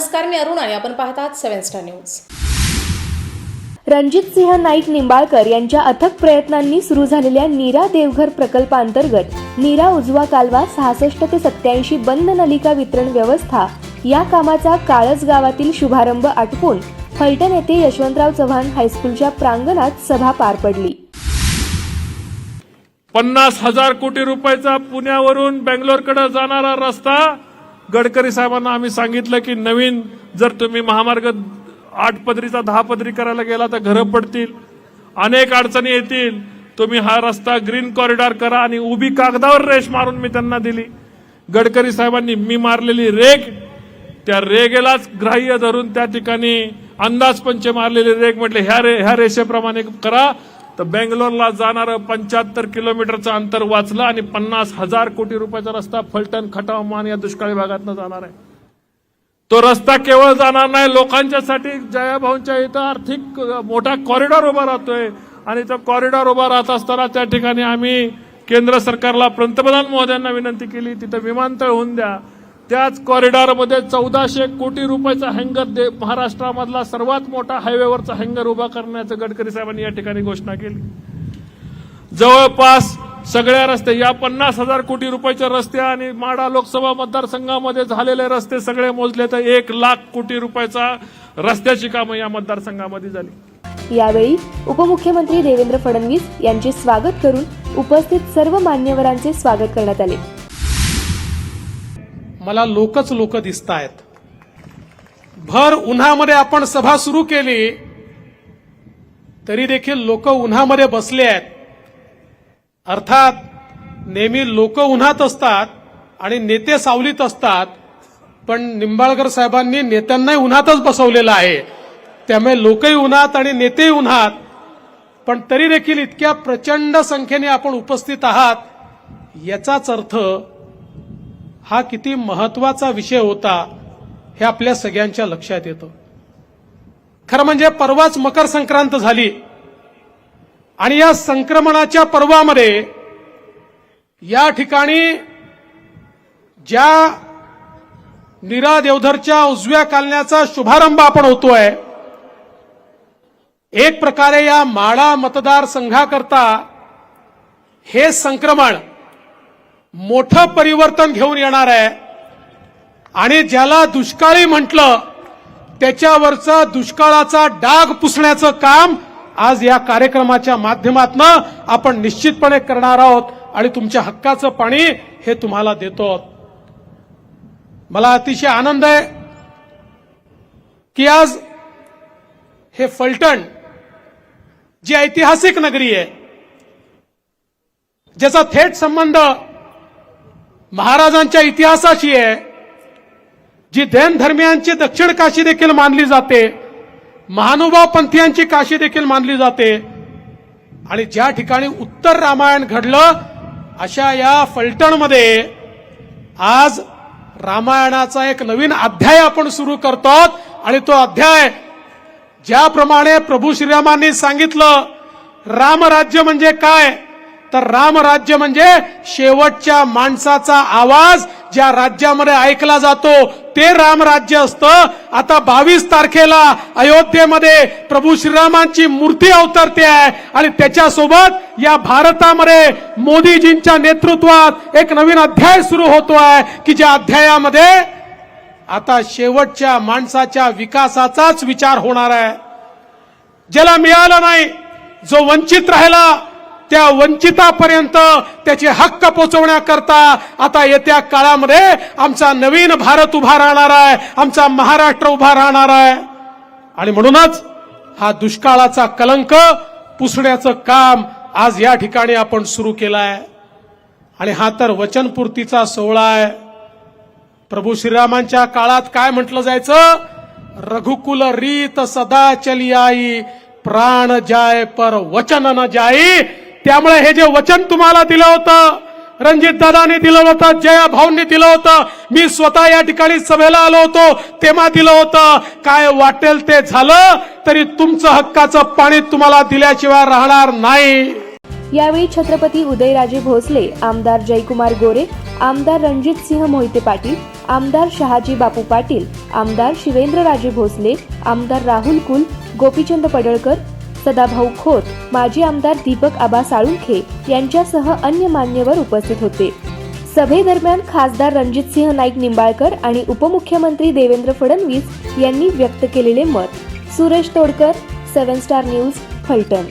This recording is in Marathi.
नमस्कार मी अरुण आणि आपण पाहतात seven star news. Ranjitsinh Naik Nimbalkar यांच्या अथक प्रयत्नांनी सुरू झालेल्या नीरा देवघर प्रकल्पांतर्गत नीरा उजवा कालवा सहासष्ट ते सत्याऐंशी बंद नलिका वितरण व्यवस्था या कामाचा काळज गावातील शुभारंभ आटपून फलटण येथे यशवंतराव चव्हाण हायस्कूलच्या प्रांगणात सभा पार पडली. पन्नास हजार कोटी रुपयाचा पुण्यावरून बेंगलोरकडे जाणारा रस्ता गडकरी साहेबांना आम्ही सांगितलं की नवीन जर तुम्ही महामार्ग आठ पदरीचा दहा पदरी करायला गेला तर घरं पडतील अनेक अडचणी येतील. तुम्ही हा रस्ता ग्रीन कॉरिडॉर करा आणि उभी कागदावर रेष मारून मी त्यांना दिली. गडकरी साहेबांनी मी मारलेली रेग त्या रेगेलाच ग्राह्य धरून त्या ठिकाणी अंदाजपंच मारलेली रेग म्हटले ह्या रे ह्या रेषेप्रमाणे करा तर बेंगलोरला जाणारं पंच्याहत्तर किलोमीटरचं अंतर वाचलं आणि पन्नास हजार कोटी रुपयाचा रस्ता फलटण खटाव मान या दुष्काळी भागातनं जाणार आहे. तो रस्ता केवळ जाणार नाही लोकांच्यासाठी जयाभाऊंच्या इथं आर्थिक मोठा कॉरिडॉर उभा राहतोय. आणि तो कॉरिडॉर उभा राहत असताना त्या ठिकाणी आम्ही केंद्र सरकारला पंतप्रधान महोदयांना विनंती केली तिथं विमानतळ होऊन द्या. त्याच कॉरिडॉरमध्ये चौदाशे कोटी रुपयाचा हँगर दे महाराष्ट्रामधला सर्वात मोठा हायवेवरचा हँगर उभा करण्याचं गडकरी साहेबांनी या ठिकाणी घोषणा केली. जवळपास सगळ्या रस्ते या पन्नास हजार कोटी रुपयाचे रस्ते आणि माडा लोकसभा मतदारसंघामध्ये झालेले रस्ते सगळे मोजले तर एक लाख कोटी रुपयाचा रस्त्याची कामं या मतदारसंघामध्ये झाली. यावेळी उपमुख्यमंत्री देवेंद्र फडणवीस यांचे स्वागत करून उपस्थित सर्व मान्यवरांचे स्वागत करण्यात आले. मला लोकच लोक दिसत आहेत भर उन्हामध्ये आपण सभा सुरू केली तरी देखील लोक उन्हामध्ये बसले आहेत. अर्थात नेहमी लोक उन्हात असतात आणि नेते सावलीत असतात पण निंबाळकर साहेबांनी नेत्यांनाही उन्हातच बसवलेलं आहे. त्यामुळे लोकही उन्हात आणि नेतेही उन्हात पण तरी देखील इतक्या प्रचंड संख्येने आपण उपस्थित आहात याचाच अर्थ हा किती महत्त्वाचा विषय होता हे आपल्या सगळ्यांच्या लक्षात येतं. खरं म्हणजे परवाच मकर संक्रांत झाली. आणि या संक्रमणाच्या पर्वामध्ये या ठिकाणी ज्या निरा देवधरच्या उजव्या कालण्याचा शुभारंभ आपण होतोय एक प्रकारे या माडा मतदारसंघाकरता हे संक्रमण मोठं परिवर्तन घेऊन येणार आहे आणि ज्याला दुष्काळी म्हटलं त्याच्यावरचा दुष्काळाचा डाग पुसण्याचं काम आज या कार्यक्रमाच्या माध्यमातून आपण निश्चितपणे करणार आहोत आणि तुमच्या हक्काचं पाणी हे तुम्हाला देतो आहोत. मला अतिशय आनंद आहे की आज हे फलटण जी ऐतिहासिक नगरी आहे ज्याचा थेट संबंध महाराजांच्या इतिहासाची आहे. जी जैन धर्मियांची दक्षिण काशी देखील मानली जाते महानुभाव पंथीयांची काशी देखील मानली जाते. आणि ज्या ठिकाणी उत्तर रामायण घडलं अशा या फलटणमध्ये आज रामायणाचा एक नवीन अध्याय आपण सुरू करतो आणि तो अध्याय ज्याप्रमाणे प्रभू श्रीरामांनी सांगितलं रामराज्य म्हणजे काय? तर रामराज्य म्हणजे शेवटच्या माणसाचा आवाज ज्या राज्यामध्ये ऐकला जातो ते रामराज्य असतं. आता बावीस तारखेला अयोध्येमध्ये प्रभू श्रीरामांची मूर्ती अवतरते आहे आणि त्याच्यासोबत या भारतामध्ये मोदीजींच्या नेतृत्वात एक नवीन अध्याय सुरू होतो आहे की ज्या अध्यायामध्ये आता शेवटच्या माणसाच्या विकासाचाच विचार होणार आहे. ज्याला मिळालं नाही जो वंचित राहिला त्या वंचितापर्यंत त्याचे हक्क पोचवण्याकरता आता येत्या काळामध्ये आमचा नवीन भारत उभा राहणार आहे आमचा महाराष्ट्र उभा राहणार आहे. आणि म्हणूनच हा दुष्काळाचा कलंक पुसण्याचं काम आज या ठिकाणी आपण सुरू केलं आहे आणि हा तर वचनपूर्तीचा सोहळा आहे. प्रभू श्रीरामांच्या काळात काय म्हटलं जायचं? रघुकुल रीत सदा चली आई प्राण जाय पर वचन न जाई. त्यामुळे हे जे वचन तुम्हाला दिलं होतं रणजित दादाने दिलं होतं जया भाऊंनी दिलं होतं मी स्वतः या ठिकाणी सभेला आलो होतो तेव्हा दिलं होतं. काय वाटेल ते झालं तरी तुमचं हक्काचं पाणी तुम्हाला दिल्याशिवाय राहणार नाही. यावेळी छत्रपती उदयराजे भोसले आमदार जयकुमार गोरे आमदार रणजित सिंह मोहिते पाटील आमदार शहाजी बापू पाटील आमदार शिवेंद्रराजे भोसले आमदार राहुल कुल गोपीचंद पडळकर सदाभाऊ खोत माजी आमदार दीपक आबा साळुंखे यांच्यासह अन्य मान्यवर उपस्थित होते. सभेदरम्यान खासदार रणजितसिंह नाईक निंबाळकर आणि उपमुख्यमंत्री देवेंद्र फडणवीस यांनी व्यक्त केलेले मत. Suresh Todkar seven star news Phaltan.